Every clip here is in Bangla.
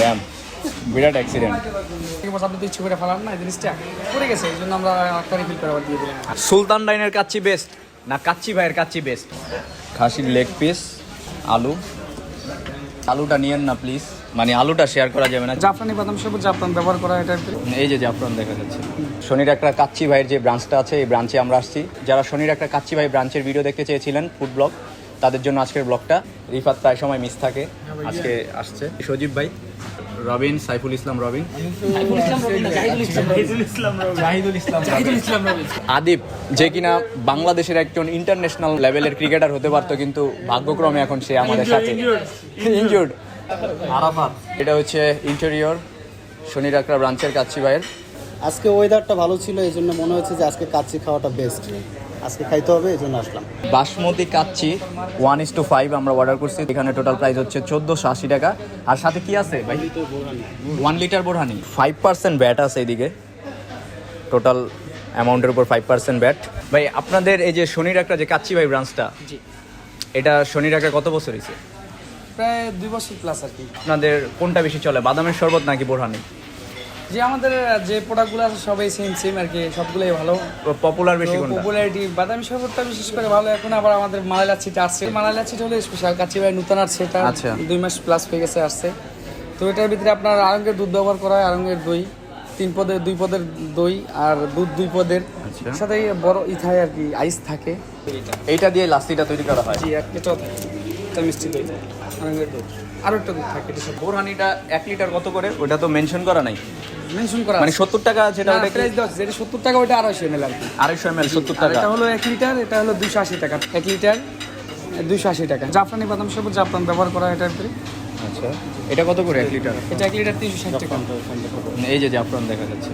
ব্যায়াম। বিরাট অ্যাক্সিডেন্ট আপনি তো ইচ্ছে করে ফেলান না এই জিনিসটা পড়ে গেছে এই জন্য আমরা একটা রিফিল করে আবার দিয়ে দিলাম। সুলতান ডাইনের কাচ্চি বেস্ট না কাচ্চি ভাইয়ের কাচ্চি বেস্ট খাসির লেগ পিস আলু। আলুটা নিয়েন না প্লিজ মানে আলুটা শেয়ার করা যাবে না। জাফরানি বাদাম সবুজ জাফরান ব্যবহার করা এটা এই যে জাফরান দেখা যাচ্ছে। শনির একটা কাচ্চি ভাইয়ের যে ব্রাঞ্চটা আছে এই ব্রাঞ্চে আমরা আসছি। যারা শনির একটা কাচ্চি ভাই ব্রাঞ্চের ভিডিও দেখতে চেয়েছিলেন ফুড ব্লগ তাদের জন্য আজকের ব্লগটা। রিফাত প্রায় সময় মিস থাকে। আজকে আসছে। সজীব ভাই রবিন সাইফুল ইসলাম রবিন। আদিব যে কিনা বাংলাদেশের একজন ইন্টারন্যাশনাল লেভেলের ক্রিকেটার হতে পারতো কিন্তু ভাগ্যক্রমে এখন সে আমাদের সাথে। ইনজুর্ড আরাফাত। এটা হচ্ছে ইন্টেরিয়র শনির আকরা ব্রাঞ্চের কাচ্চি ভাইয়ের। আজকে ওয়েদারটা ভালো ছিল এই জন্য মনে হচ্ছে যে আজকে কাচ্চি খাওয়াটা বেস্ট আজকে খাইতে হবে এই জন্য আসলাম। Basmati kacchi one is two five আমরা অর্ডার করছি। এখানে টোটাল প্রাইস হচ্ছে চোদ্দোশো আশি টাকা। আর সাথে কি আছে ভাই? One litre borhani. Five percent VAT আছে এদিকে। টোটাল অ্যামাউন্টের উপর ফাইভ পার্সেন্ট ব্যাট ভাই আপনাদের এই যে শনির একটা যে কাচ্চি ভাই ব্রাঞ্চটা জি। এটা শনির একটা কত বছর হয়েছে প্রায় দুই বছর প্লাস আর কি। আপনাদের কোনটা বেশি চলে বাদামের শরবত নাকি বোরহানি? যে আমাদের যে প্রোডাক্টগুলো আছে সবাই সেম সেম আর কি সবগুলোই ভালো। পপুলার বেশি কোনটা? পপুলারিটি বাদামি শরবতটা বিশেষ করে ভালো। এখন আবার আমাদের মালাই লাচ্ছিটা আসছে। মালাই লাচ্ছিটা হলো স্পেশাল কাচ্চি ভাই নতুন আসছে এটা। আচ্ছা। দুই মাস প্লাস হয়ে গেছে আসছে। তো এটার ভিতরে আপনার আরঙ্গের দুধ ব্যবহার করা হয় আরঙ্গের দই। তিন পদের দুই পদের দই আর দুধ দুই পদের। আচ্ছা। সাথে বড় ই থাকে আর কি আইস থাকে। এইটা দিয়ে লাস্তিটা তৈরি করা হয়। জি এক থাকে। এটা মিষ্টি দই দুধ আরও একটা দুধ থাকে এটা বোরহানিটা এক লিটার কত করে? ওটা তো মেনশন করা নাই। মেনশন করা মানে সত্তর টাকা যেটা ওটা প্রাইস আছে, যেটা সত্তর টাকা ওটা আড়াইশো এম এল আর আড়াইশো এম এল সত্তর টাকা। এটা হলো এক লিটার এটা হলো দুশো আশি টাকা। এক লিটার দুশো আশি টাকা। জাফরানি বাদাম সবুজ জাফরান ব্যবহার করা হয় এটার ভিতরে আচ্ছা এটা কত করে এক লিটার? এটা এক লিটার তিনশো ষাট টাকা। এই যে জাফরান দেখা যাচ্ছে।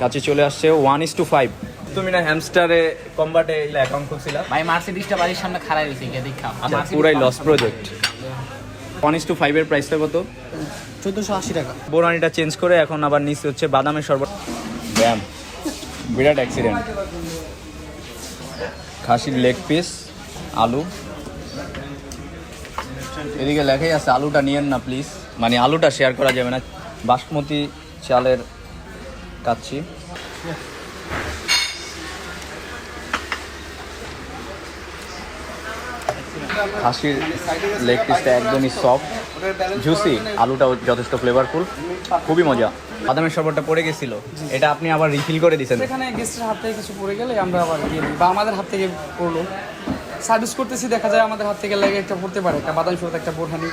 কাছে চলে আসছে ওয়ান ইস টু ফাইভ তুমি না হ্যামস্টারে কম্বাটে অ্যাকাউন্ট খুলছিলা? ভাই মার্সিডিসটা বাড়ির সামনে খাড়াই রয়েছে গিয়ে দেখা। আচ্ছা পুরাই loss project one is two ফাইভের প্রাইসটা কত? চোদ্দোশো আশি টাকা। বোরানিটা চেঞ্জ করে এখন আবার নিচে হচ্ছে বাদামের শরবত। ব্যায়াম বিরাট অ্যাক্সিডেন্ট খাসির লেগ পিস আলু। এদিকে লেখাই আছে আলুটা নিয়েন না প্লিজ মানে আলুটা শেয়ার করা যাবে না। বাসমতি চালের কাচ্ছি। খাসির লেগ পিসটা একদমই সফট জুসি আলুটাও যথেষ্ট ফ্লেভারফুল খুবই মজা। বাদামের শরবতটা পড়ে গেছিল এটা আপনি আবার রিফিল করে দিয়েছেন সেখানে গেস্টের হাত থেকে কিছু পড়ে গেলে আমরা আবার দিয়ে দিই বা আমাদের হাত থেকে পড়ল। সার্ভিস করতেছি দেখা যায় আমাদের হাত থেকে লাগে একটা পড়তে পারে একটা বাদাম সরবত একটা বোরহানি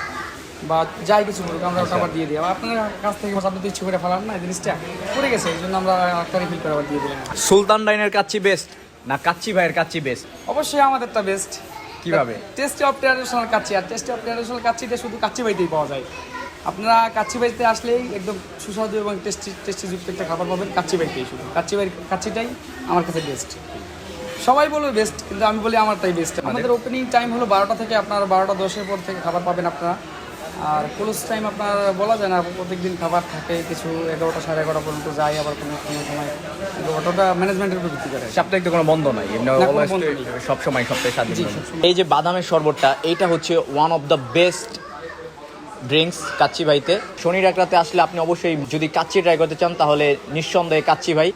বা যাই কিছু পড়ুক আমরা ওটা আবার দিয়ে দিই। আপনার কাছ থেকে আপনি তো ইচ্ছে করে ফেলান না এই জিনিসটা পড়ে গেছে এই জন্য আমরা একটা রিফিল করে আবার দিয়ে দিলাম। সুলতান ডাইনের কাচ্চি বেস্ট না কাচ্চি ভাইয়ের কাচ্চি বেস্ট অবশ্যই আমাদেরটা বেস্ট কীভাবে? টেস্টি অফ ট্র্যাডিশনাল কাচ্চি আর টেস্টি অফ ট্র্যাডিশনাল কাচ্চিটা শুধু কাচ্চি বাড়িতেই পাওয়া যায়। আপনারা কাচ্চি বাড়িতে আসলেই একদম সুস্বাদু এবং টেস্টি টেস্টি যুক্ত একটা খাবার পাবেন কাচ্চি বাড়িতেই শুধু। কাচ্চি বাড়ির কাচ্চিটাই আমার কাছে বেস্ট সবাই বলবে বেস্ট কিন্তু আমি বলি আমারটাই বেস্ট আমাদের ওপেনিং টাইম হলো বারোটা থেকে আপনারা বারোটা দশের পর থেকে খাবার পাবেন আপনারা। আর ক্লোজ টাইম আপনার বলা যায় না প্রত্যেকদিন খাবার থাকে কিছু এগারোটা সাড়ে এগারোটা পর্যন্ত যায় আবার কোনো কোনো সময় ওটা ম্যানেজমেন্টের উপর ভিত্তি করে। সাপ্তাহিক তো কোনো বন্ধ নাই সব সময় সপ্তাহে সাত। এই যে বাদামের শরবতটা এইটা হচ্ছে one of the best drinks Kacchi ভাইতে। শনি রাতে আসলে আপনি অবশ্যই যদি কাচ্চি ট্রাই করতে চান তাহলে নিঃসন্দেহে কাচ্চি ভাই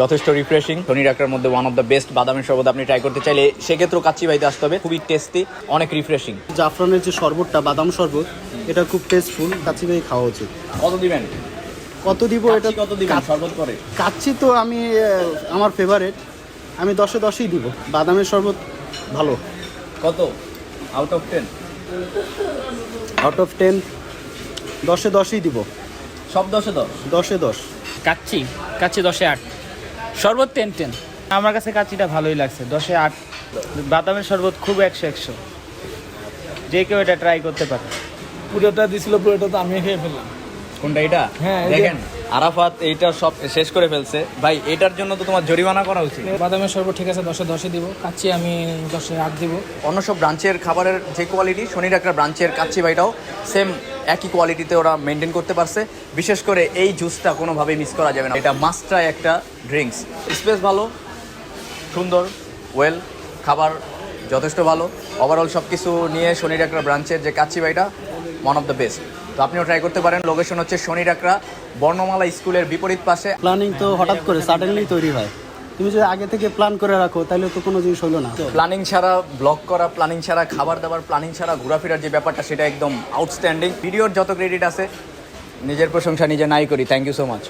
যথেষ্ট রিফ্রেশিং শনি রাকটার মধ্যে ওয়ান অফ দ্য বেস্ট বাদামের শরবত আপনি ট্রাই করতে চাইলে সেক্ষেত্রেও কাচ্চি ভাইতে আসতে হবে। খুবই টেস্টি অনেক রিফ্রেশিং জাফরানের যে শরবতটা বাদাম শরবত এটা খুব টেস্টফুল কাচ্চি ভাই খাওয়া উচিত। কত দিবেন? কত দিব এটা? কত দিবেন? শরবত করে। কাচ্চি তো আমি আমার ফেভারেট আমি দশে দশেই দিব। বাদামের শরবত ভালো। কত? Out of ten out of ten দশে দশেই দিব। সব দশে দশ? দশে দশ। কাচ্চি? কাচ্চি দশে আট। শরবত টেন টেন আমার কাছে কাচ্চিটা ভালোই লাগছে দশে আট। বাদামের শরবত খুব একশো একশো। যে কেউ এটা ট্রাই করতে পারে। পুরোটা দিছিল পুরোটা তো আমি খেয়ে ফেললাম। কোনটা এটা হ্যাঁ, দেখেন আরাফাত এইটা সব শেষ করে ফেলছে। ভাই এটার জন্য তো তোমার জরিমানা করা উচিত। বাদামের শরবত ঠিক আছে দশে দশে দিব। কাচ্চি আমি দশে আট দিব। অন্য সব ব্রাঞ্চের খাবারের যে কোয়ালিটি শনির একটা ব্রাঞ্চের কাচ্চি ভাইটাও সেম একই কোয়ালিটিতে ওরা মেনটেন করতে পারছে। বিশেষ করে এই জুসটা কোনোভাবেই মিস করা যাবে না। এটা মাস্টরাই একটা ড্রিঙ্কস স্পেস ভালো, সুন্দর ওয়েল খাবার যথেষ্ট ভালো। ওভারঅল সব কিছু নিয়ে শনি ডাকরা ব্রাঞ্চের যে কাচ্চি ভাইটা ওয়ান অফ দ্য বেস্ট তো আপনিও ট্রাই করতে পারেন। লোকেশন হচ্ছে শনি ডাকরা, বর্ণমালা স্কুলের বিপরীত পাশে। প্ল্যানিং তো হঠাৎ করে সাডেনলি তৈরি হয়। তুমি যদি আগে থেকে প্ল্যান করে রাখো, তাহলে তো কোনো জিনিস হলো না। প্ল্যানিং ছাড়া ব্লগ করা প্ল্যানিং ছাড়া, খাবার দাবার প্ল্যানিং ছাড়া, ঘোরাফেরার যে ব্যাপারটা, সেটা একদম আউটস্ট্যান্ডিং ভিডিওর যত ক্রেডিট আছে, নিজের প্রশংসা নিজে নাই করি। Thank you so much